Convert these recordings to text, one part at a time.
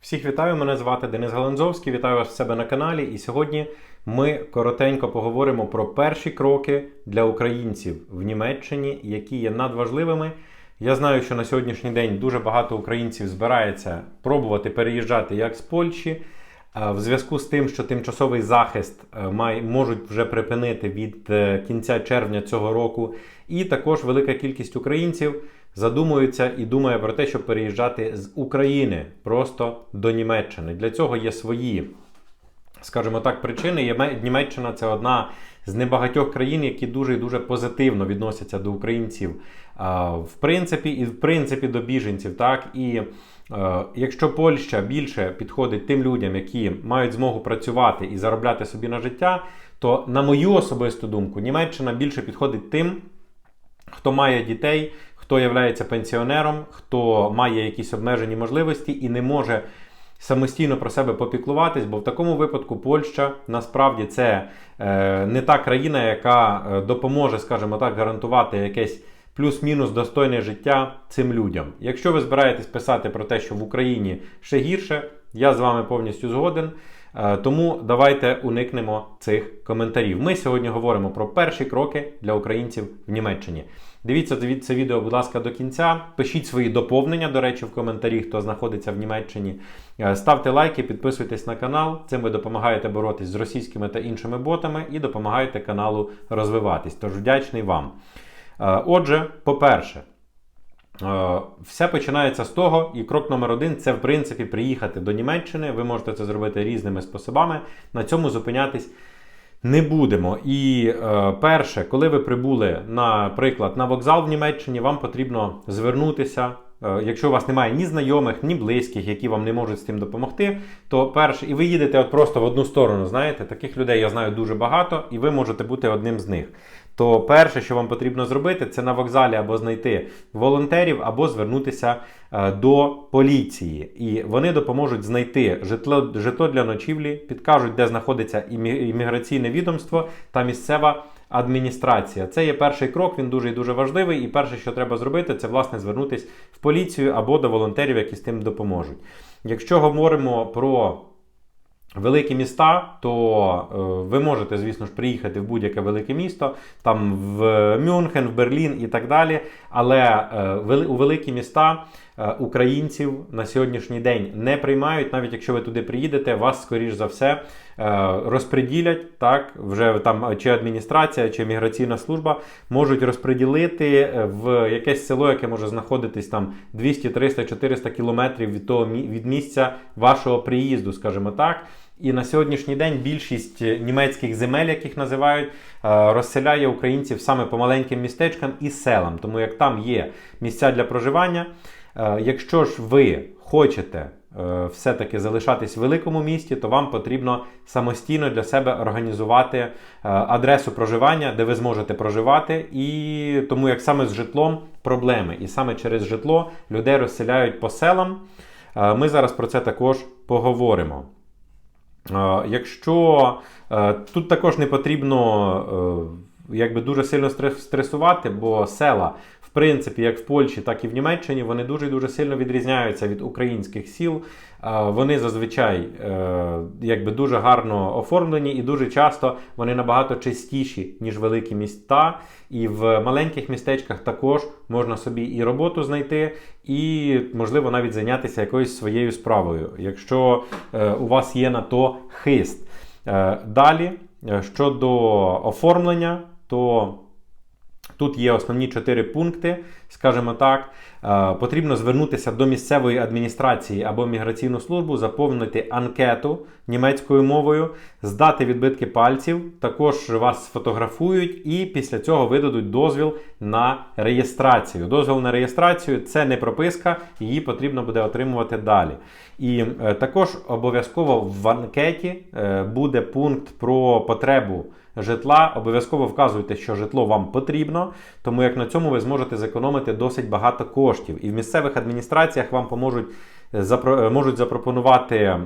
Всіх вітаю, мене звати Денис Галанзовський. Вітаю вас в себе на каналі. І сьогодні ми коротенько поговоримо про перші кроки для українців в Німеччині, які є надважливими. Я знаю, що на сьогоднішній день дуже багато українців збирається пробувати переїжджати як з Польщі. В зв'язку з тим, що тимчасовий захист е, можуть вже припинити від е, кінця червня цього року, і також велика кількість українців задумується і думає про те, щоб переїжджати з України просто до Німеччини. Для цього є свої, скажімо так, причини. Німеччина це одна з небагатьох країн, які дуже і дуже позитивно відносяться до українців, в принципі, і в принципі до біженців. Так і е, якщо Польща більше підходить тим людям, які мають змогу працювати і заробляти собі на життя, то на мою особисту думку, Німеччина більше підходить тим, хто має дітей, хто є пенсіонером, хто має якісь обмежені можливості і не може самостійно про себе попіклуватись, бо в такому випадку Польща насправді це е, не та країна, яка е, допоможе, скажімо так, гарантувати якесь плюс-мінус достойне життя цим людям. Якщо ви збираєтесь писати про те, що в Україні ще гірше, я з вами повністю згоден. Е, Тому давайте уникнемо цих коментарів. Ми сьогодні говоримо про перші кроки для українців в Німеччині. Дивіться це- відео, будь ласка, до кінця. Пишіть свої доповнення, до речі, в коментарі, хто знаходиться в Німеччині. Е, Ставте лайки, підписуйтесь на канал. Цим ви допомагаєте боротись з російськими та іншими ботами і допомагаєте каналу розвиватись. Тож вдячний вам. Е, Отже, по-перше, Все починається з того, і крок номер один це в принципі приїхати до Німеччини. Ви можете це зробити різними способами. На цьому зупинятись не будемо. І е, перше, коли ви прибули, наприклад, на вокзал в Німеччині, вам потрібно звернутися. Е, Якщо у вас немає ні знайомих, ні близьких, які вам не можуть з тим допомогти, то перше, і ви їдете от просто в одну сторону, знаєте, таких людей я знаю дуже багато, і ви можете бути одним з них. То перше, що вам потрібно зробити, це на вокзалі або знайти волонтерів, або звернутися е, до поліції. І вони допоможуть знайти житло, житло для ночівлі, підкажуть, де знаходиться імміграційне відомство та місцева адміністрація. Це є перший крок, він дуже і дуже важливий. І перше, що треба зробити, це власне звернутися в поліцію або до волонтерів, які з тим допоможуть. Якщо говоримо про великі міста, то е, ви можете, звісно ж, приїхати в будь-яке велике місто, там в Мюнхен, в Берлін і так далі. Але е, у великі міста українців на сьогоднішній день не приймають, навіть якщо ви туди приїдете, вас, скоріш за все, е, розподілять, так, вже там чи адміністрація, чи міграційна служба можуть розподілити е, в якесь село, яке може знаходитись там 200, 300, 400 кілометрів від того від місця вашого приїзду, скажімо так. І на сьогоднішній день більшість німецьких земель, яких називають, е, розселяє українців саме по маленьким містечкам і селам. Тому як там є місця для проживання, е, якщо ж ви хочете е, все-таки залишатись в великому місті, то вам потрібно самостійно для себе організувати е, адресу проживання, де ви зможете проживати. І тому як саме з житлом проблеми. І саме через житло людей розселяють по селам. Е, Ми зараз про це також поговоримо. Е, Якщо е, тут також не потрібно е, якби дуже сильно стресувати, бо села, в принципі, як в Польщі, так і в Німеччині, вони дуже дуже сильно відрізняються від українських сіл. Е, Вони зазвичай е, якби дуже гарно оформлені, і дуже часто вони набагато чистіші, ніж великі міста. І в маленьких містечках також можна собі і роботу знайти, і, можливо, навіть зайнятися якоюсь своєю справою, якщо е, у вас є на то хист. Далі, щодо оформлення, то Тут є основні чотири пункти, скажімо так. Е, Потрібно звернутися до місцевої адміністрації або міграційну службу, заповнити анкету німецькою мовою, здати відбитки пальців, також вас сфотографують і після цього видадуть дозвіл на реєстрацію. Дозвіл на реєстрацію це не прописка, її потрібно буде отримувати далі. І е, також обов'язково в анкеті е, буде пункт про потребу житла. Обов'язково вказуйте, що житло вам потрібно, тому як на цьому ви зможете зекономити досить багато коштів. І в місцевих адміністраціях вам поможуть е, можуть запропонувати е,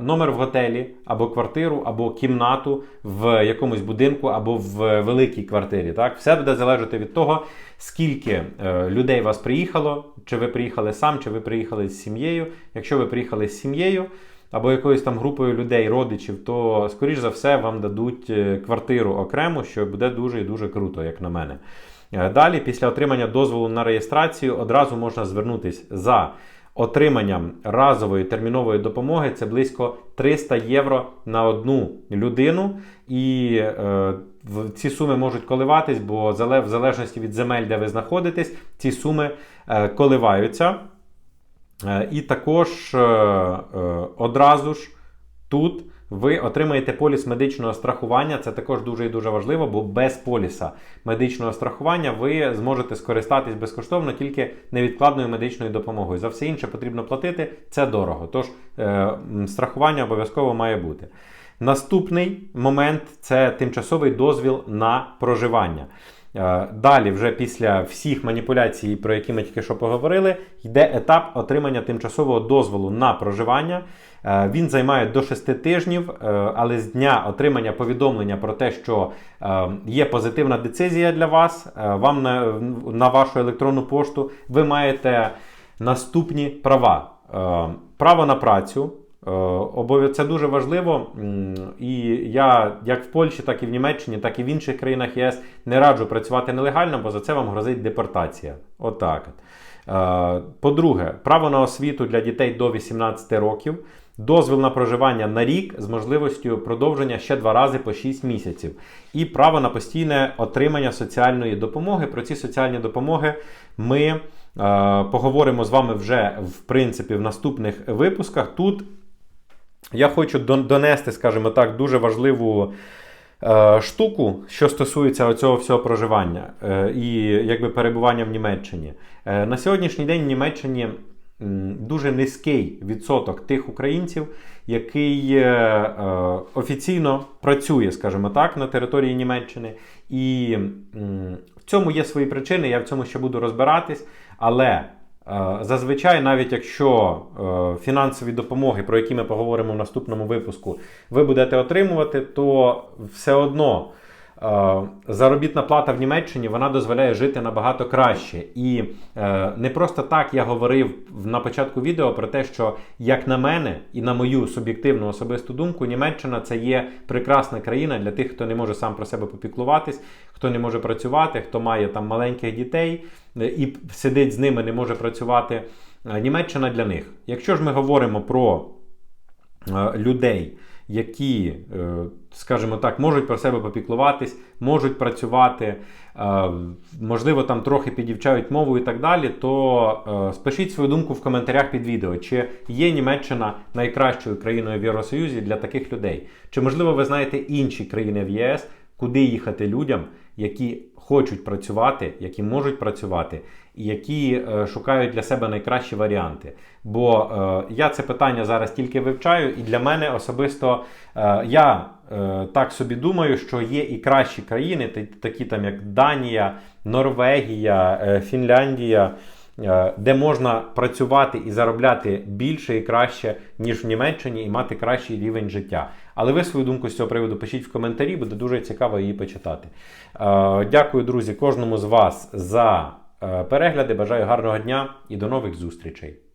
номер в готелі, або квартиру, або кімнату в якомусь будинку, або в великій квартирі. Так? Все буде залежати від того, скільки е, людей вас приїхало, чи ви приїхали сам, чи ви приїхали з сім'єю. Якщо ви приїхали з сім'єю, або якоюсь там групою людей, родичів, то, скоріш за все, вам дадуть е, квартиру окремо, що буде дуже і дуже круто, як на мене. Е, Далі, після отримання дозволу на реєстрацію, одразу можна звернутися за отриманням разової термінової допомоги. Це близько 300 євро на одну людину. І е, ці суми можуть коливатись, бо в залежності від земель, де ви знаходитесь, ці суми е, коливаються. Е, І також е, е, одразу ж тут ви отримаєте поліс медичного страхування. Це також дуже і дуже важливо, бо без поліса медичного страхування ви зможете скористатись безкоштовно тільки невідкладною медичною допомогою. За все інше потрібно платити, це дорого. Тож страхування обов'язково має бути. Наступний момент це тимчасовий дозвіл на проживання. Е, Далі, вже після всіх маніпуляцій, про які ми тільки що поговорили, йде етап отримання тимчасового дозволу на проживання. Е, Він займає до 6 тижнів, е, але з дня отримання повідомлення про те, що є позитивна децизія для вас, вам на, на вашу електронну пошту ви маєте наступні права: право на працю. Е, Це дуже важливо. І я як в Польщі, так і в Німеччині, так і в інших країнах ЄС не раджу працювати нелегально, бо за це вам грозить депортація. Отак. От. Е, По-друге, право на освіту для дітей до 18 років, дозвіл на проживання на рік з можливістю продовження ще два рази по 6 місяців, і право на постійне отримання соціальної допомоги. Про ці соціальні допомоги ми е, поговоримо з вами вже в принципі в наступних випусках. Тут я хочу донести, скажімо так, дуже важливу е, штуку, що стосується цього всього проживання е, і якби перебування в Німеччині. Е, на сьогоднішній день в Німеччині дуже низький відсоток тих українців, який офіційно працює, скажімо так, на території Німеччини. І в цьому є свої причини, я в цьому ще буду розбиратись, але. Е, Зазвичай, навіть якщо е, фінансові допомоги, про які ми поговоримо в наступному випуску, ви будете отримувати, то все одно заробітна плата в Німеччині вона дозволяє жити набагато краще. І е, не просто так я говорив на початку відео про те, що як на мене і на мою суб'єктивну особисту думку, Німеччина це є прекрасна країна для тих, хто не може сам про себе попіклуватись, хто не може працювати, хто має там маленьких дітей е, і сидить з ними, не може працювати. Е, Німеччина для них. Якщо ж ми говоримо про е, людей, які, е, скажімо так, можуть про себе попіклуватись, можуть працювати, е, можливо, там трохи підівчають мову і так далі, то е, спишіть свою думку в коментарях під відео, чи є Німеччина найкращою країною в Євросоюзі для таких людей. Чи можливо ви знаєте інші країни в ЄС, куди їхати людям, які хочуть працювати, які можуть працювати, які е, шукають для себе найкращі варіанти. Бо е, я це питання зараз тільки вивчаю, і для мене особисто е, я е, так собі думаю, що є і кращі країни, такі там як Данія, Норвегія, е, Фінляндія. е, Де можна працювати і заробляти більше і краще, ніж в Німеччині, і мати кращий рівень життя. Але ви свою думку з цього приводу пишіть в коментарі, буде дуже цікаво її почитати. Е, Дякую, друзі, кожному з вас за перегляди. Бажаю гарного дня і до нових зустрічей.